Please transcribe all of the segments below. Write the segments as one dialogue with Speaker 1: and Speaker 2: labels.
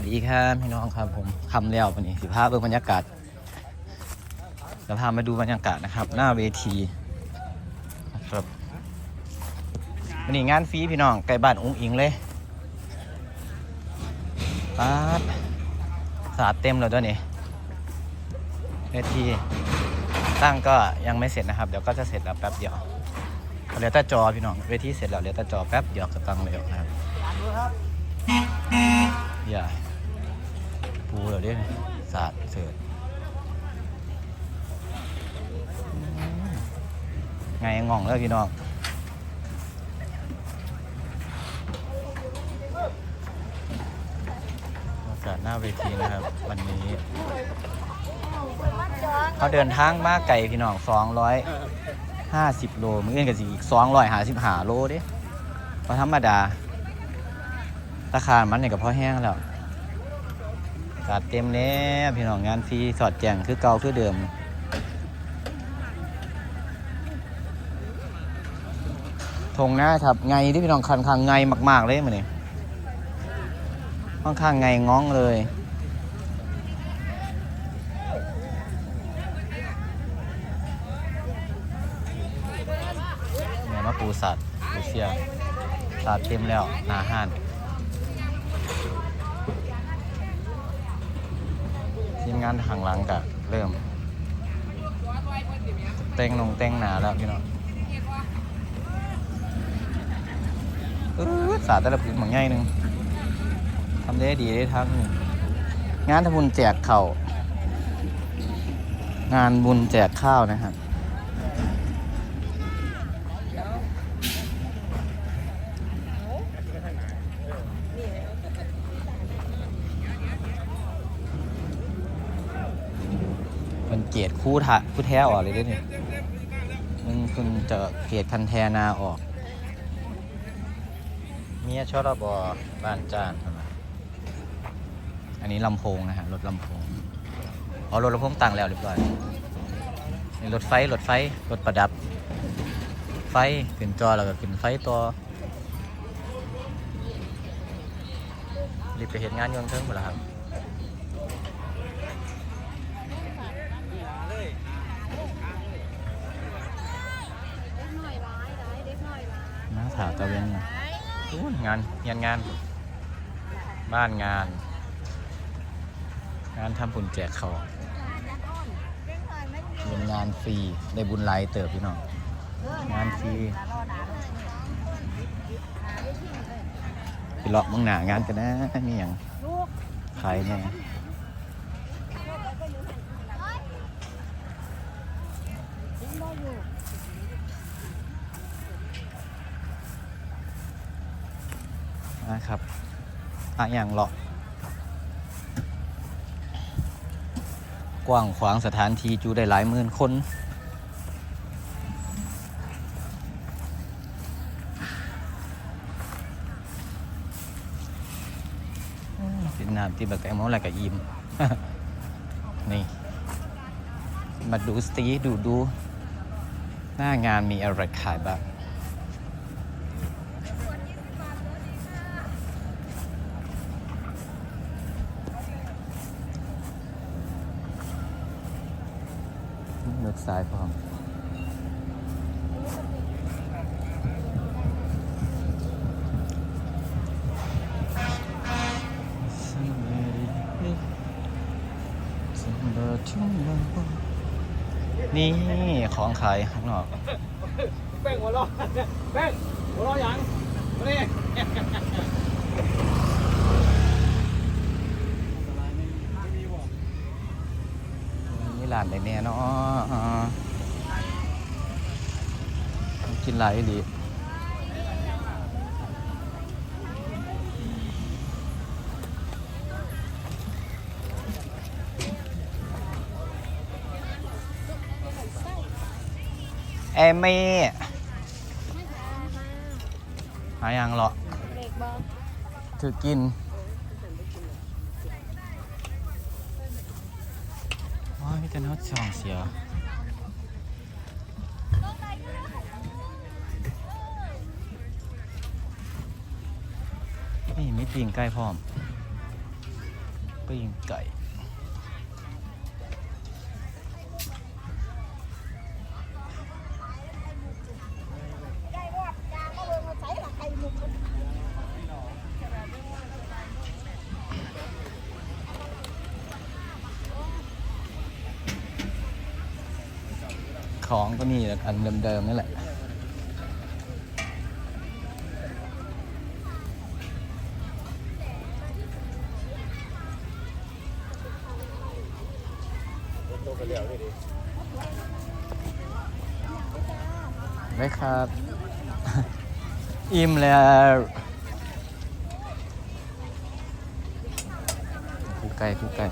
Speaker 1: สวัสดีครับพี่น้องครับผมคำแล้ววันนี้สิภาพเบิ่งบรรยากาศจะพามาดูบรรยากาศนะครับ หน้าเวทีนะครับวันนี้งานฟรีพี่น้องใกล้บ้านอุ้งอิงเลยป๊าดสาดเต็มแล้วด้วยนี่เวทีตั้งก็ยังไม่เสร็จนะครับ เดี๋ยวก็จะเสร็จแล้วแป๊บเดียวเหลือแต่จอพี่น้องเวทีเสร็จแล้วเหลือแต่จอแป๊บเดียวก็ตั้งเลยนะครับอ รูเหรอเนี่ยสาดเสิร์ฟไงง่องเลยพี่น้องอากาศหน้าเวทีนะครับ วันนี้ เขาเดินทางมากไกลพี่น้องสองร้อยห้าสิบโลมึงเอ็นกับสิอีกสองร้อยห้าสิบหาโลเด้เพราะธรรมดาตะคามันเนี่ยกับพ่อแห้งแล้ว จัดเต็มแล้วพี่น้องงานฟรีสอดแจงคือเก่าคือเดิมทงหน้าครับไงที่พี่น้องคันคังไงมาก ๆ เลยมันนี่ค่อนข้างไงง้องเลย เนี่ยมาปูสัตว์ปูเสียสัตว์เต็มแล้วนาห้าน ทีมงานทางหลังกะเริ่มเต้งนงเต้งหนาแล้วพี่น้องสาแต่ละพื้นเหมือนง่ายหนึ่งทำได้ดีได้ทั้งงานทำบุญแจกเข่าวงานบุญแจกข้าวนะครับ มันเกตคู่ทะคู่แท้ออกเลยด้วยนี่มึงคุณจะเกียดคันแทนาออก เมียชอระบอบ้านจานทำไมอันนี้ลำโพงนะฮะรถลำโพงอ๋อรถลำโพงตั้งแล้วเรียบร้อยนี่รถไฟรถไฟรถประดับ ไฟขึ้นจอแล้วก็ขึ้นไฟตัวรีบไปเห็นงานยนต์เทิงหมดแล้วครับ ถาตะเวนงานงานงาน บ้านงาน งานทำบุญแจกขาวเป็นงานฟรีได้บุญหลายเติบพี่น้องงานฟรีไปเลาะมึงหนางานกันนะมีอย่างขายเนี่ นะครับอะอย่างเลาะกว้างขวางสถานที่จูได้หลายหมื่นคนกินน้ำที่แบบแตงโมอะไรกับยิม นี่ มาดูสตีดูดู หน้างานมีอะไรขายบ้าง ลือกซ้ายพร้อมนี่ของขายข้างนอก
Speaker 2: แป้งหัวร้อนแป้งหัวร้อนยังมาดิ
Speaker 1: นี่ร้านไหนเนี่ยเนาะกินหลายอีหลีเอมี่หายังเหรอ
Speaker 3: เด็กบอก
Speaker 1: ถือกิน ว้าวมีแต่นอดช่องเสียนี่มีปีงไก่พร้อมปิงไก่
Speaker 3: ได้ว่ายางก็เลยมาใส่ละไข่มุกมัน
Speaker 1: ของก็มีอันเดิมๆนี่แหละไว้ครับ อิ่มแล้วกูไก่กูไก่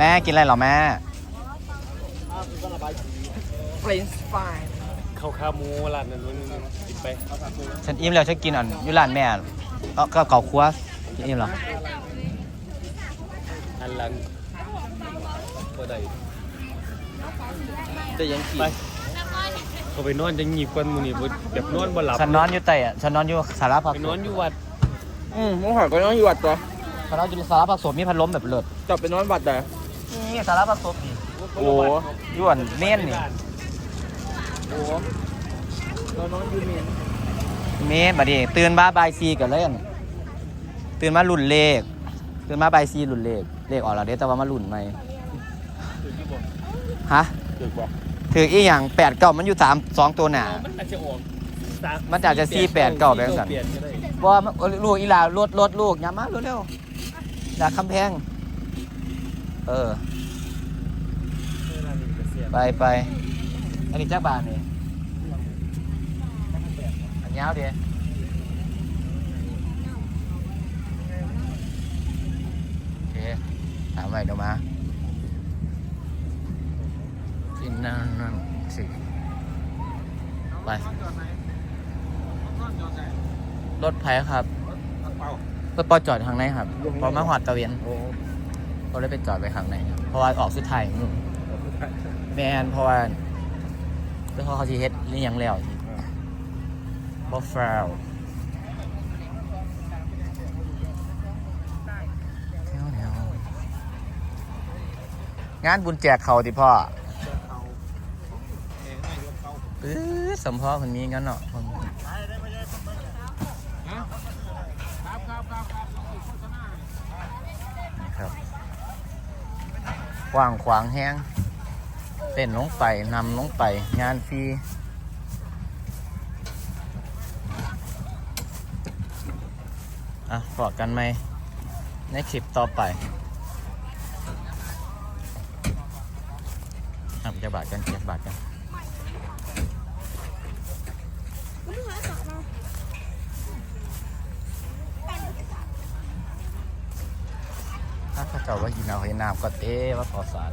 Speaker 1: แม่กินอะไรเหรอแม่
Speaker 2: เฟรนช์ฟรายข้าวขาหมูร้านนั้นนู้นนี่กินไป
Speaker 1: ฉันอิ่มแล้วฉันกินอ่อนอยุร้านแม่เอาก็เก่าครัวกินอิ่มเหรอ
Speaker 2: อันหลังก็ได้
Speaker 1: แต่ยังกิน
Speaker 2: ไปเขาไปนอนจะหงีบกวนหมูนี่บ่แบบนอนบ่หลับ
Speaker 1: ฉันนอนอยู่แต่อะฉันนอนอยู่สารพัก
Speaker 2: ไปนอนอยู่วัด
Speaker 4: อืมมึงหอยก็ต้องอยู่วัดตัว
Speaker 1: ฉันนอนอยู่สารพักศพมีพัดลมแบบเลิศ
Speaker 4: จับไปนอนวัดแต่
Speaker 1: นี่ สารพักศพนี่
Speaker 4: โอ้โห
Speaker 1: ยวนเม่นนี่
Speaker 4: โอ้โหเรานอนอยู่เมียน
Speaker 1: เม่นบัดนี้ตื่นมาบายซีกันเล่นตื่นมาลุ่นเลข ตื่นมาบายซีลุ่นเลข เลขออกแล้วเด้แต่ว่ามาลุ่นไหมฮะ
Speaker 2: ถูกบ่
Speaker 1: ถืออีหยังแปดเก้ามันอยู่สามสองตัวหนา
Speaker 2: มันอาจจะออกสาม
Speaker 1: มันอาจจะสี่แปดเก้าแบบนั้น
Speaker 2: เปลี่ยนก็ได้
Speaker 1: ว่าลูกอีหลาลดลดลูกอย่ามาเร็วๆจากคำแพง เออ ไปไปอันนี้จ้าบานนี่อันยาวดีโอเคถามไว้เดี๋ยวมากินนั่นนั่นสิไปรถไผครับรถปอจอดทางไหนครับพอมาหอดตะเวียน
Speaker 2: โอ้
Speaker 1: ก็เลยไปจอดไว้ข้างในเพราะว่าออกสุดท้ายอืม แมนเพราะว่าเพื่อเขาทีเฮ็ดเรียงแล้วบอฟฟาวงานบุญแจกเขาดิพ่อปื้อสมพ่อคนมีงั้นเนาะผมนี่ครับกว้างขวางแห้ง เต้นลงไปนำลงไป งานฟรีอะฝากกันไหมในคลิปต่อไปอะจะบาทกันจะบาทกันถ้าเขาเจ้าว่ายินเอาให้น้ำก็เต้ว่าขอสาร